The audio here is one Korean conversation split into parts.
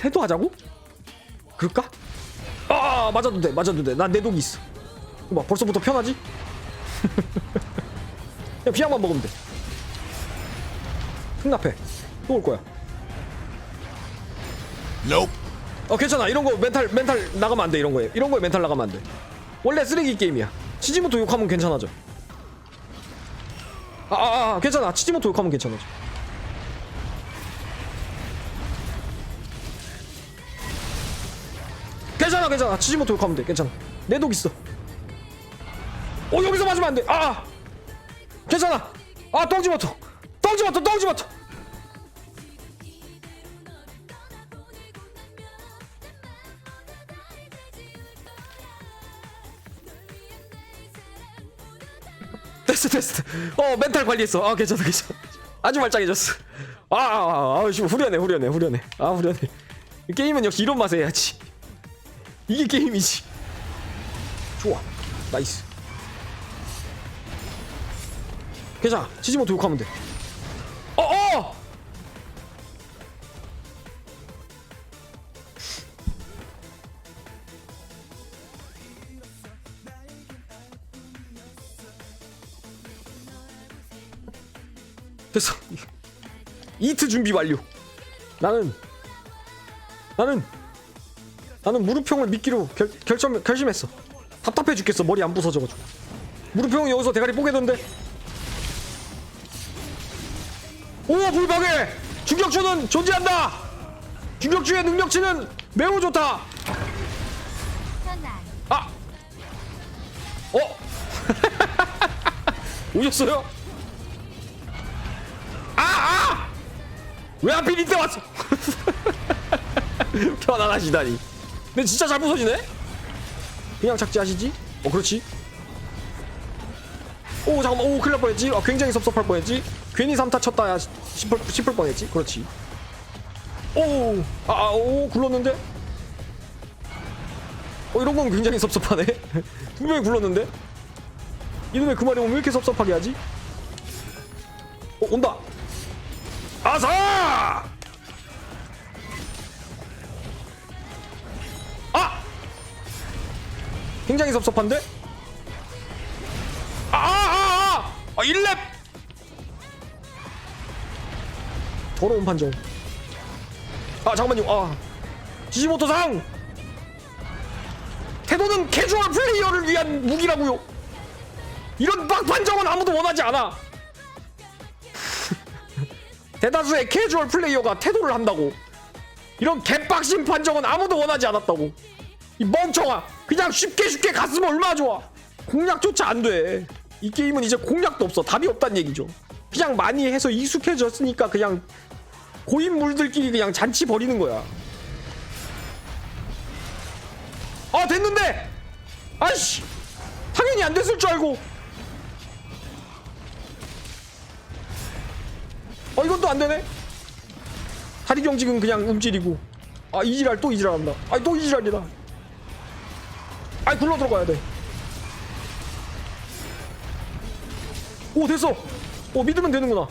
태도 하자고? 그럴까? 아 맞아도 돼 맞아도 돼난 내 독이 있어. 봐 벌써부터 편하지? 그냥 비약만 먹으면 돼. 흥납해 또 올 거야. Nope. 어 괜찮아. 이런 거 멘탈 멘탈 나가면 안 돼 이런 거에. 이런 거에 멘탈 나가면 안 돼. 원래 쓰레기 게임이야. 치지모토 욕하면 괜찮아져. 아아 아, 아, 괜찮아. 치지모토 욕하면 괜찮아져 괜찮아 괜찮아 치지모토 욕하면 돼 괜찮아 내 독 있어 어 여기서 맞으면 안돼 아 아. 괜찮아 아 똥지모토 똥지모토 똥지모토 됐어 됐어 어 멘탈 관리했어 아 괜찮아 괜찮아 아주 말짱해졌어 아아 아, 아, 씨, 후련해 후련해 후련해 아 후련해 게임은 역시 이런 맛에 해야지 이게 게임이지. 좋아. 나이스. 괜찮아. 치지모토 욕하면 돼. 어어! 됐어. 이트 준비 완료. 나는 나는 나는 무릎형을 믿기로 결, 결점, 결심했어 답답해 죽겠어 머리 안 부서져가지고 무릎형이 여기서 대가리 뽀개던데 오 불방해 중격주는 존재한다 중격주의 능력치는 매우 좋다 아! 어? 오셨어요? 아! 아! 왜 하필 이때 왔어? 편안하시다니 근데 진짜 잘 부서지네? 그냥 착지하시지? 어 그렇지. 오 잠깐만. 오 큰일 날 뻔했지. 아, 굉장히 섭섭할 뻔했지. 괜히 3타 쳤다. 야 싶을, 싶을 뻔했지. 그렇지. 오아오 굴렀는데? 어 이런 건 굉장히 섭섭하네. 분명히 굴렀는데? 이놈의 그 말이 왜 이렇게 섭섭하게 하지? 어 온다. 아사 굉장히 섭섭한데 아아아아 아, 1렙 더러운 판정 아 잠깐만요 아 지지모토상 태도는 캐주얼 플레이어를 위한 무기라고요. 이런 빡판정은 아무도 원하지 않아. 대다수의 캐주얼 플레이어가 태도를 한다고. 이런 개빡신 판정은 아무도 원하지 않았다고. 이 멍청아. 그냥 쉽게 쉽게 갔으면 얼마나 좋아. 공략조차 안 돼. 이 게임은 이제 공략도 없어. 답이 없단 얘기죠. 그냥 많이 해서 익숙해졌으니까 그냥 고인물들끼리 그냥 잔치 벌이는 거야. 아 됐는데 아이씨 당연히 안 됐을 줄 알고 어또안 되네 다리 경직은 그냥 움찔이고 아 이지랄 또 이지랄한다 아이 또 이지랄이다 아이 굴러 들어가야 돼 오 됐어. 오 믿으면 되는구나.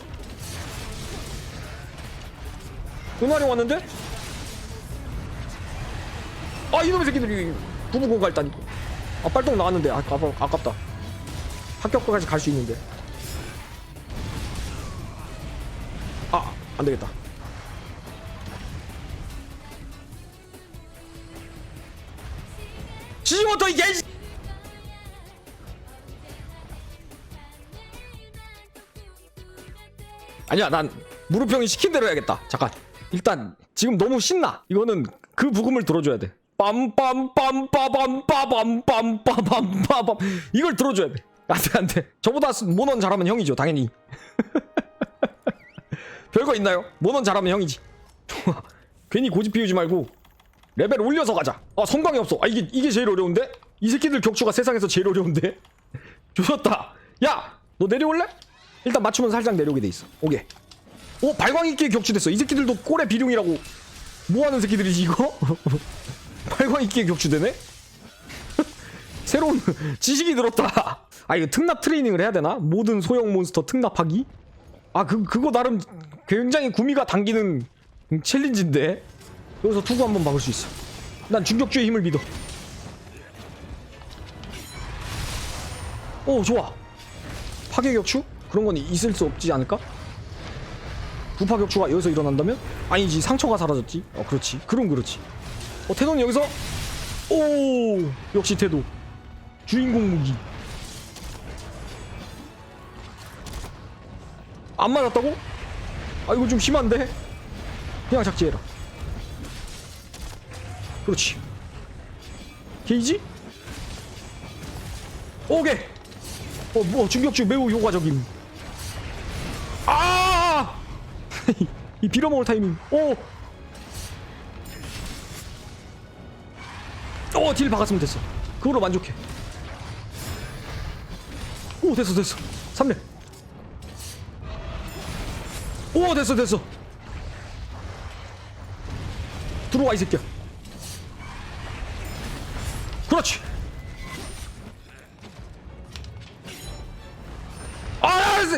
은하령 왔는데? 아 이놈의 새끼들이 부부 공 갈 다니까 아 빨똥 나왔는데. 아, 아깝, 아깝다. 합격까지 갈 수 있는데. 아 안되겠다 지지모토 이게 아니야 난 무릎형이 시킨 대로 해야겠다. 잠깐. 일단 지금 너무 신나. 이거는 그 부금을 들어줘야 돼. 빰빰빰빠밤빠밤빰빰빰빰. 이걸 들어줘야 돼. 안돼 안돼. 저보다 모넌 잘하면 형이죠 당연히. 별거 있나요? 모넌 잘하면 형이지. 괜히 고집 피우지 말고 레벨 올려서 가자 아 성광이 없어 아 이게 이게 제일 어려운데? 이 새끼들 격추가 세상에서 제일 어려운데? 좋았다 야 너 내려올래? 일단 맞추면 살짝 내려오게 돼 있어 오케이 오 발광 있게 격추됐어 이 새끼들도 꼴의 비룡이라고 뭐하는 새끼들이지 이거? 발광 있게 격추되네? 새로운 지식이 들었다 아 이거 특납 트레이닝을 해야 되나? 모든 소형 몬스터 특납하기? 아 그, 그거 나름 굉장히 구미가 당기는 챌린지인데 여기서 투구 한번 막을 수 있어 난 중격주의 힘을 믿어 오 좋아 파괴 격추? 그런 건 있을 수 없지 않을까? 부파 격추가 여기서 일어난다면? 아니지 상처가 사라졌지 어 그렇지 그럼 그렇지 어 태동이 여기서 오 역시 태도 주인공 무기 안 맞았다고? 아 이거 좀 심한데? 그냥 작지해라 그렇지 게이지? 오케이 어뭐 중격주 매우 효과적임 아! 이 빌어먹을 타이밍 오! 오, 딜 박았으면 됐어. 그걸로 만족해. 오, 됐어, 됐어. 3렙. 오, 됐어, 됐어. 들어와, 이 새끼야.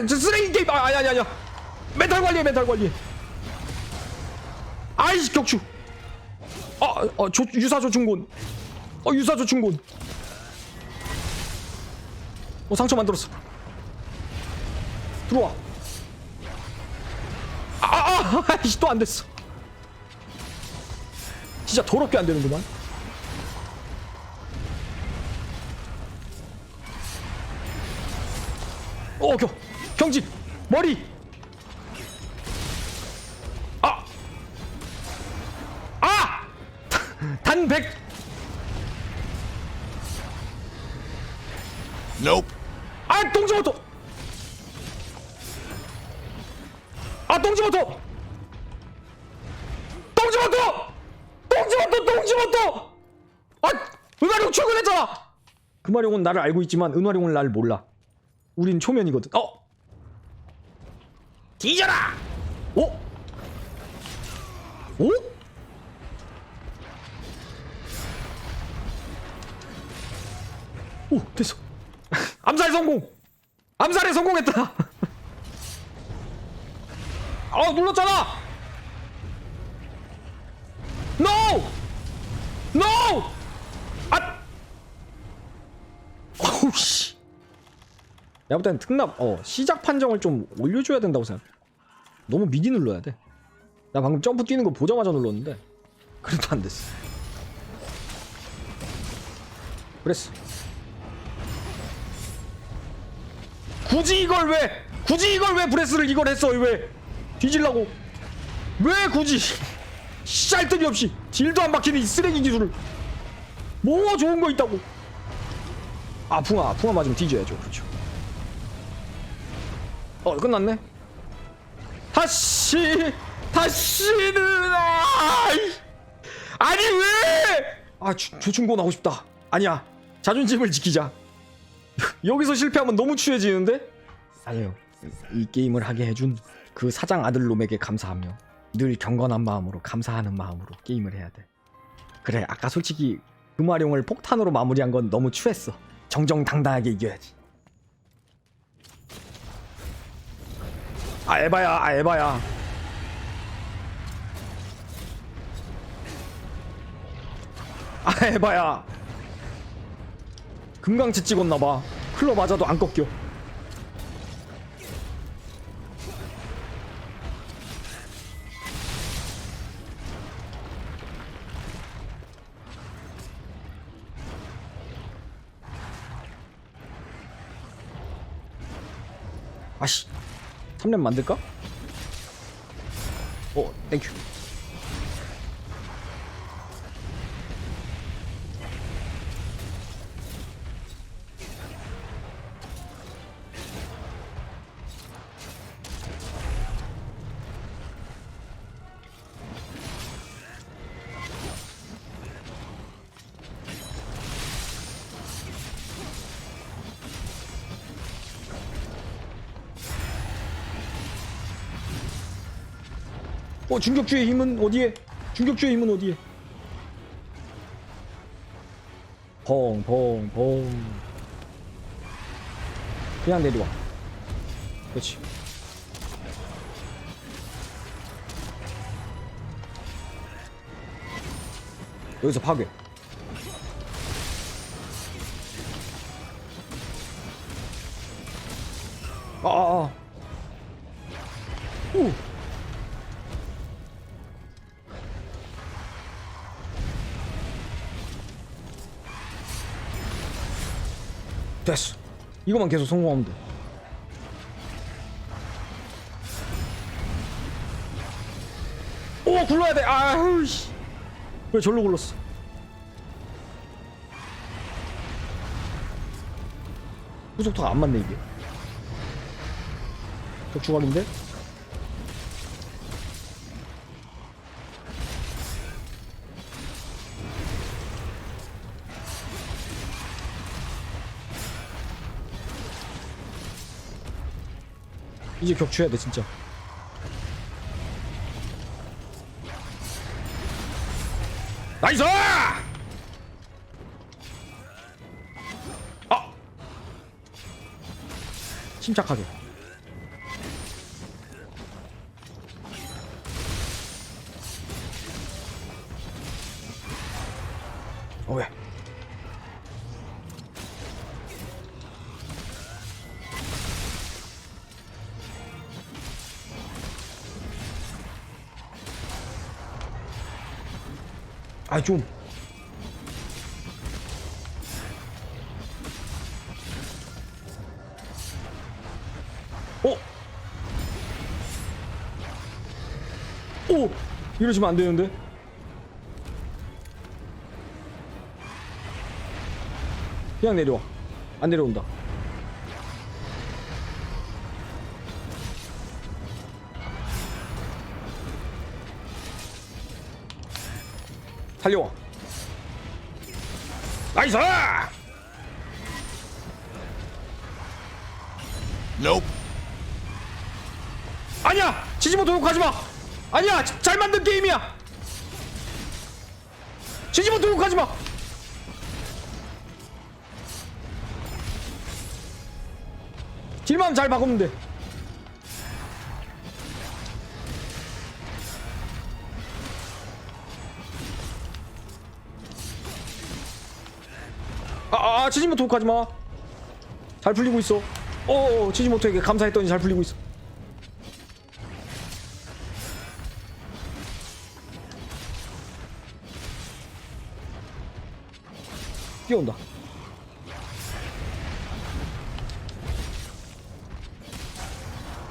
아, 쓰- 저 쓰레기 게임. 아, 아니, 아니, 아니야. 멘탈 관리해, 멘탈 관리해. 아이씨, 격추. 아, 어, 조, 유사 조충곤. 어, 유사 조충곤. 어, 상처 만들었어. 들어와. 아, 아, 아, 아이씨, 또안 됐어. 진짜 더럽게 안 되는구만. 경, 경직, 머리. 아, 아, 단백. Nope. 아, 똥지모토. 아, 똥지모토. 똥지모토. 똥지모토, 똥지모토. 아, 은화룡 출근했잖아. 금화룡은 나를 알고 있지만 은화룡은 나를 몰라. 우린 초면이거든. 어? 뒤져라! 오? 오? 오, 됐어. 암살 성공! 암살에 성공했다! 아, 눌렀잖아! 내가 볼 때는 특납 어 시작 판정을 좀 올려줘야 된다고 생각해 너무 미리 눌러야 돼나 방금 점프 뛰는 거 보자마자 눌렀는데. 그래도 안 됐어. 그랬어. 굳이 이걸 왜 굳이 이걸 왜 브레스를 이걸 했어 왜 뒤질라고. 왜 굳이? 쌀데기 없이 딜도 안 박히는 이 쓰레기 기술을. 뭐 좋은 거 있다고? 아 풍아 풍아 맞으면 뒤져야죠. 그렇죠 어 끝났네. 다시 다시는 아이, 아니 왜아 조충곤 하고 싶다. 아니야. 자존심을 지키자. 여기서 실패하면 너무 추해지는데? 아니요 이 게임을 하게 해준 그 사장 아들 놈에게 감사하며 늘 경건한 마음으로 감사하는 마음으로 게임을 해야 돼. 그래 아까 솔직히 금화룡을 폭탄으로 마무리한 건 너무 추했어. 정정당당하게 이겨야지 아 에바야 아 에바야. 아 금강치 찍었나봐. 클럽 맞아도 안 꺾여 3렙 만들까? 어 땡큐 어 중격주의 힘은 어디에? 중격주의 힘은 어디에? 펑 펑 펑 그냥 내려와 그렇지 여기서 파괴. 아, 아, 아. 오. 됐어. 이거만 계속 성공하면 돼. 오 굴러야 돼. 아우 씨. 왜 절로 굴렀어? 후속도가 안 맞네 이게. 격추각인데? 이제 격추해야 돼 진짜. 나이스! 아! 침착하게. 아 좀. 어? 오! 이러시면 안 되는데? 그냥 내려와. 안 내려온다. 달려와. 나이스! Nope. 아니야! 지지모 도둑하지 마! 아니야! 자- 잘 만든 게임이야! 지지모 도둑하지 마! 딜만 잘 박으면 돼. 아, 아, 아 지지모 도둑하지 마. 잘 풀리고 있어. 어, 지지모토에게 감사했더니 잘 풀리고 있어. 뛰어온다.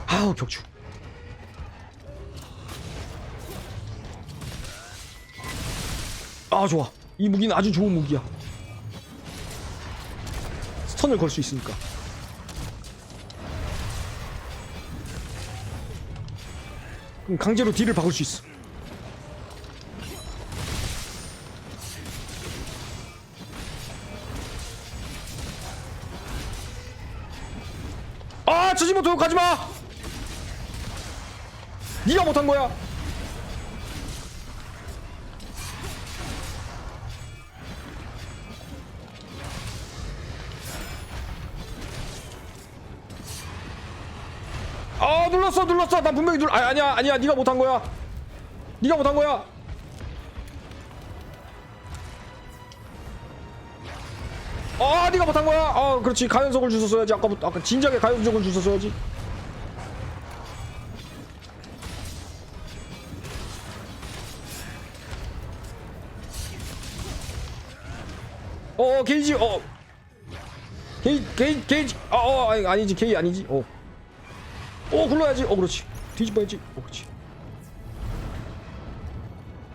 아우 격추. 아 좋아. 이 무기는 아주 좋은 무기야. 스턴을 걸 수 있으니까. 그럼 강제로 딜을 박을 수 있어. 아, 지지모 도둑하지 마. 네가 못한 거야. 눌렀어. 나 분명히 눌. 아, 아니야, 아니야. 네가 못한 거야. 네가 못한 거야. 아, 네가 못한 거야. 아, 그렇지. 가연석을 주웠어야지. 아까부터 아까 진작에 가연석을 주웠어야지. 어, 어, 게이지. 어. 게이 게이 게이지. 어, 어, 아니, 아니지. 게이 아니지. 어. 어, 굴러야지. 어, 그렇지. 뒤집어야지. 어, 그렇지.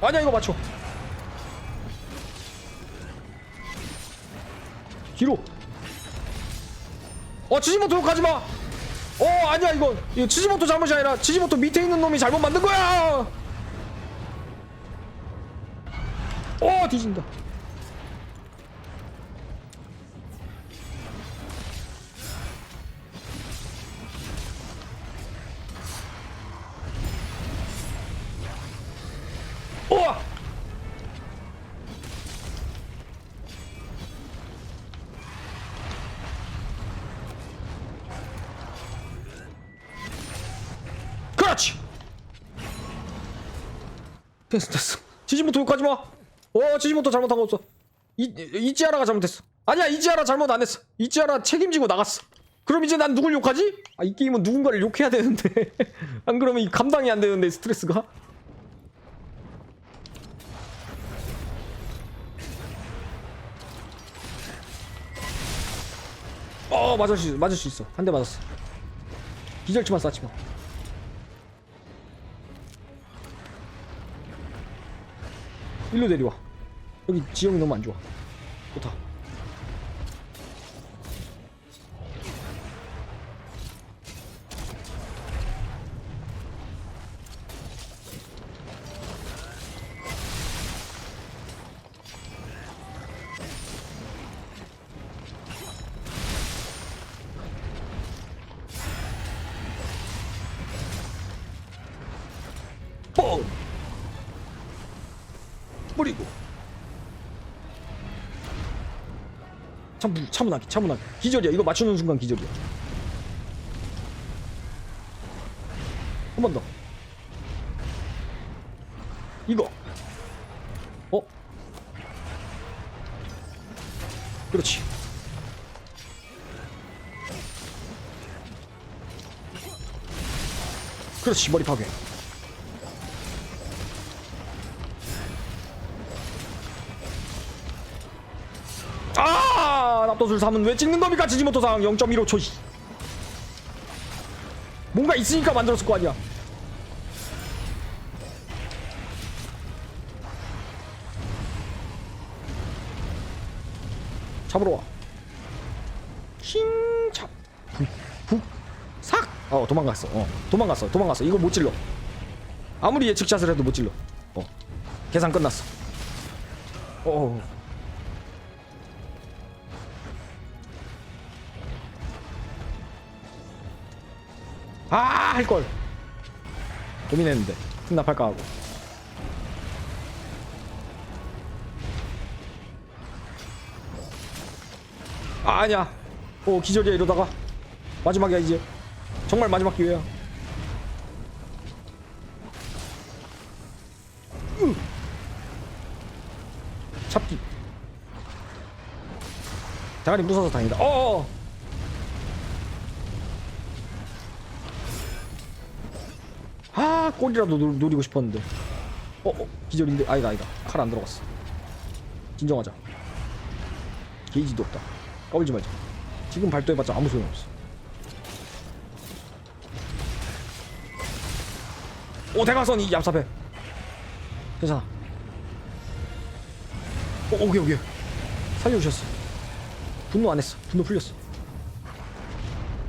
아니야, 이거 맞춰. 뒤로. 어 치즈모토 가지 마. 어 아니야 이건 이거 치즈모토 잘못이 아니라 치즈모토 밑에 있는 놈이 잘못 만든 거야. 어 뒤진다. 됐어 됐어. 지지부터 욕하지 마. 어 치즈모토 잘못한 거 없어. 이, 이지아라가 잘못했어. 아니야 이지아라 잘못 안 했어. 이지아라 책임지고 나갔어. 그럼 이제 난 누굴 욕하지? 아 이 게임은 누군가를 욕해야 되는데. 안 그러면 이 감당이 안 되는데 스트레스가? 어 맞을 수 있어 맞을 수 있어. 한 대 맞았어. 기절치만 쐈지 마 일로 내려와. 여기 지형이 너무 안 좋아. 좋다. 뻥 뿌리고. 참 차분하게 차분하게. 기절이야. 이거 맞추는 순간 기절이야. 한 번 더. 이거. 어? 그렇지. 그렇지. 머리 파괴 아 납도술 3은 왜 찍는 겁니까? 지지모토상 0.15초 씨 뭔가 있으니까 만들었을 거 아니야. 잡으러 와. 킹찹 북삭! 어 도망갔어. 어 도망갔어 도망갔어. 이거 못 찔러. 아무리 예측샷을 해도 못 찔러. 어 계산 끝났어 어 할 걸. 고민했는데. 승납할까 하고. 아, 아니야. 오, 기절이야, 이러다가. 마지막이야, 이제. 정말 마지막 기회야. 으. 잡기. 대가리 부서서 다행이다. 어어. 아 꼬리라도 노, 노리고 싶었는데. 어, 어 기절인데. 아니다 아니다 칼 안 들어갔어. 진정하자. 게이지도 없다. 까불지 말자. 지금 발도해봤자 아무 소용없어. 오 대가선 이 얍삽해. 괜찮아. 오 오케이 오케이. 살려주셨어. 분노 안 했어. 분노 풀렸어.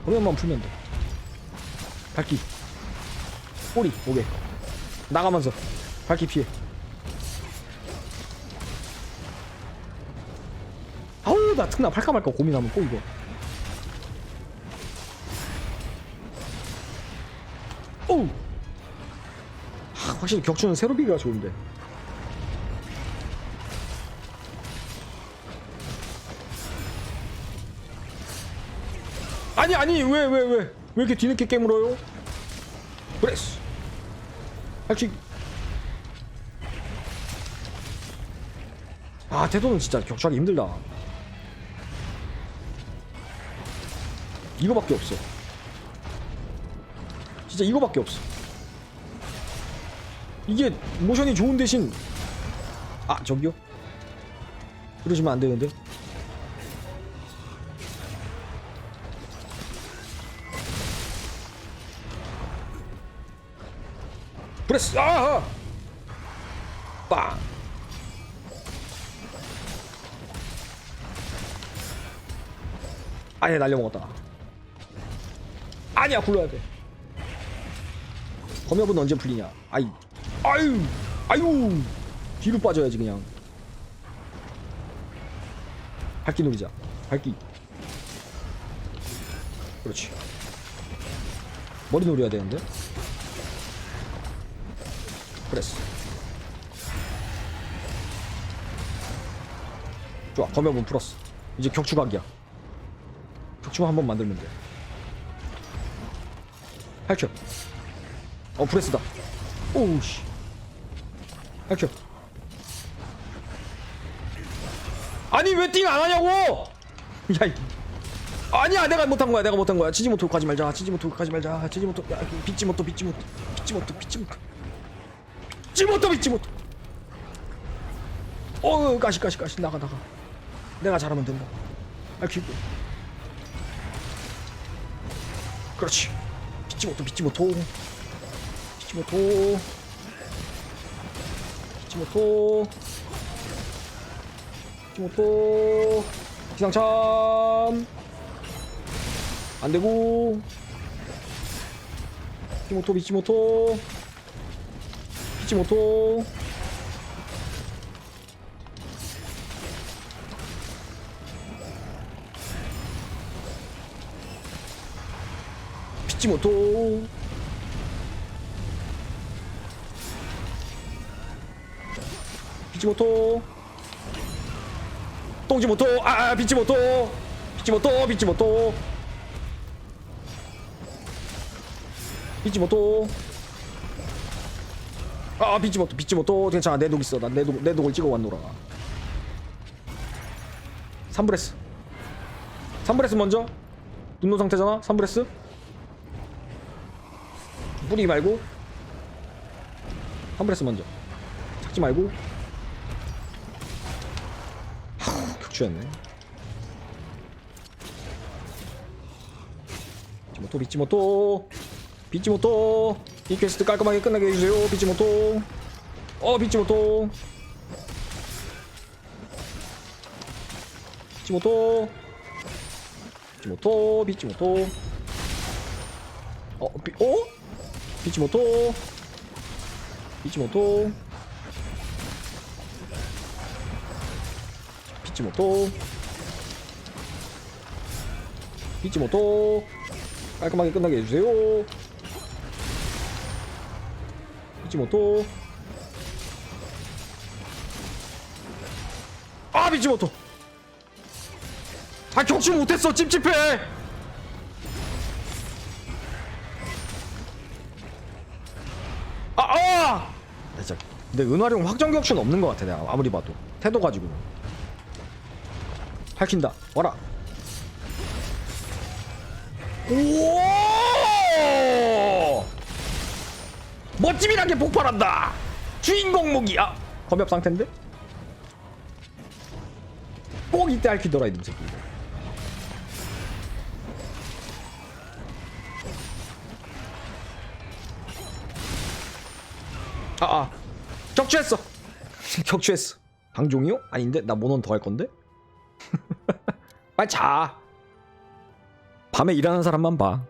오면만 풀면 돼. 밝기 꼬리 오게 나가면서 밝히 피해. 아우 나 특나 팔까 말까 고민하면 꼭 이거. 오우! 하, 확실히 격추는 새로 비기가 좋은데. 아니 아니 왜왜 왜? 왜 이렇게 뒤늦게 깨물어요? 브레스 할수 아 태도는 진짜 격추하기 힘들다. 이거밖에 없어. 진짜 이거밖에 없어. 이게 모션이 좋은 대신. 아 저기요? 그러시면 안 되는데 브레스 아하. 빵. 아예 날려먹었다. 아니야 굴러야 돼. 검역은 언제 풀리냐? 아이. 아유. 아유. 뒤로 빠져야지 그냥. 밝기 누리자. 밝기. 그렇지. 머리 노려야 되는데 프레스 좋아 검역은 풀었어. 이제 격추각이야. 격추만 한번 만들면 돼. 8초 어 프레스다. 오우씨. 8초 아니 왜 띵 안 하냐고! 야 이- 아니야 내가 못한 거야 내가 못한 거야. 치지모토 가지 말자. 치지모토 가지 말자. 치지모토 야 빗지모토 빗지모토 빗지모토 빗지모토 빗지모토 빗지모토 어 가시 가시 가시. 나가 나가. 내가 잘하면 된다. 알키고 그렇지. 빗지모토 빗지모토 빗지모토 빗지모토 빗지모토 기상참 안되고. 빗지모토 빗지모토 빗지모토 빗지모토 빗지모토 똥지모토 아 빗지모토 빗지모토 빗지모토 빗지모토 아 빗지모토 빗지모토 괜찮아. 내 독 있어. 나내독내 독을 찍어 왔노라. 3브레스. 3브레스 먼저? 눈노 상태잖아? 3브레스? 뿌리기 말고? 3브레스 먼저. 찾지 말고? 하우 격추했네. 비치모토 비치모토 비치모토 이 퀘스트 깔끔하게 끝나게 해주세요 비치 모토. 어 비치 모토. 비치 모토. 비치 모토 비치 모토. 어? 비, 어? 비치 모토. 비치 모토. 비치 모토. 비치 모토. 깔끔하게 끝나게 해주세요 비치모토. 아 비치모토. 아 격추 못했어. 찝찝해. 아, 아! 진짜 근데 은화룡 확정 격추는 없는 것 같아 내가 아무리 봐도. 태도 가지고. 밝힌다. 와라. 오 멋짐이란 게 폭발한다. 주인공 무기. 아 검엽 상태인데? 꼭 이때 핥히더라 이놈 새끼. 아 아. 격추했어. 격추했어. 방종이요? 아닌데? 나 모넌 더할 건데? 빨리 자. 밤에 일하는 사람만 봐